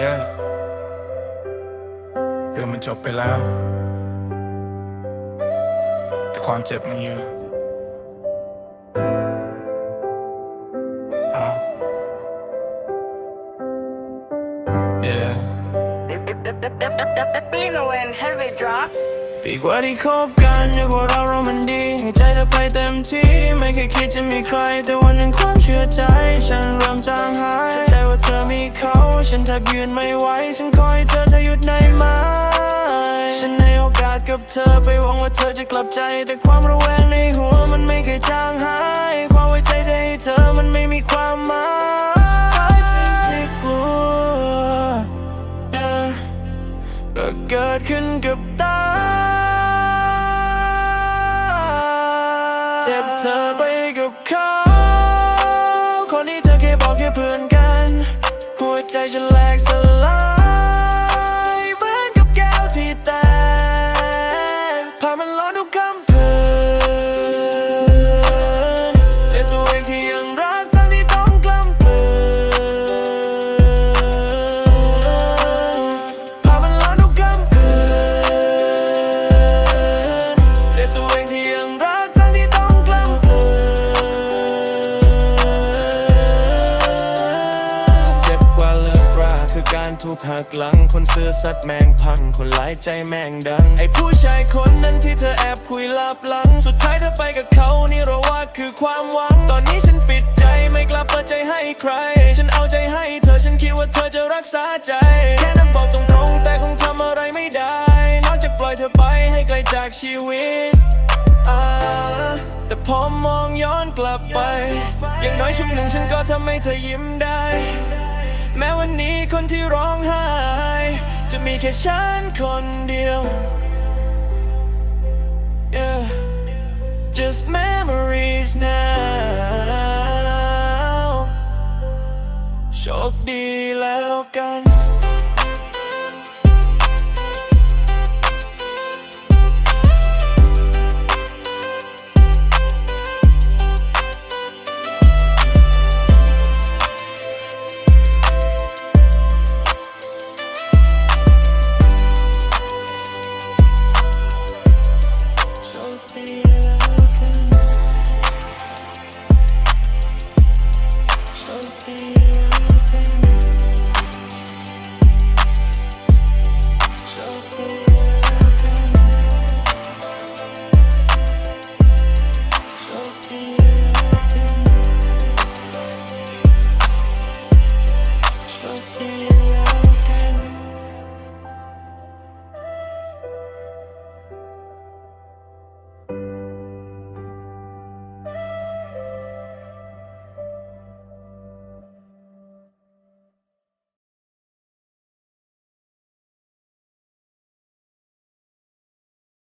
yeah เรื่องมันจบไปแล้ว แต่ความเจ็บมันอยู่อ้าว yeah Beano and heavy drops. ปีกว่าที่คบกันอยากว่าเราเรามันดีให้ใจเธอไปเต็มที่ไม่เคยคิดจะมีใคร แต่วันหนึ่งความเชื่อใจ ฉันเริ่มจางหายแต่ว่าเธอมีเขา ฉันแทบยืนไม่ไหวฉันคอยเธอเธอหยุดในไหมฉันให้โอกาสกับเธอไปหวังว่าเธอจะกลับใจ แต่ความระแวงในหัวมันไม่เคยจางหายความไว้ใจจะให้เธอมันไม่มีความหมายสุดท้ายสิ่งที่กลัวก็เกิดขึ้นกับ ธอไปกับเขาคนที่เธอเคยบอกแค่เพื่อนกัน หัวใจฉันแหลกสลาย ถูกหักหลัง คนซื่อสัตย์แมงพัง คนหลายใจแมงดัง ไอ้ผู้ชายคนนั้นที่เธอแอบคุยลับหลัง สุดท้ายเธอไปกับเขานี่เราว่าคือความหวัง ตอนนี้ฉันปิดใจไม่กลับเปิดใจให้ใคร ฉันเอาใจให้เธอฉันคิดว่าเธอจะรักษาใจ แค่นั้นบอกตรงๆแต่คงทำอะไรไม่ได้ นอกจากปล่อยเธอไปให้ไกลจากชีวิตแต่พอมองย้อนกลับไป อย่างน้อยชั่วหนึ่งฉันก็ทำให้เธอยิ้มได้ คนที่ร้องไห้ จะมีแค่ฉันคนเดียว yeah. just memories now โชคดีแล้วกัน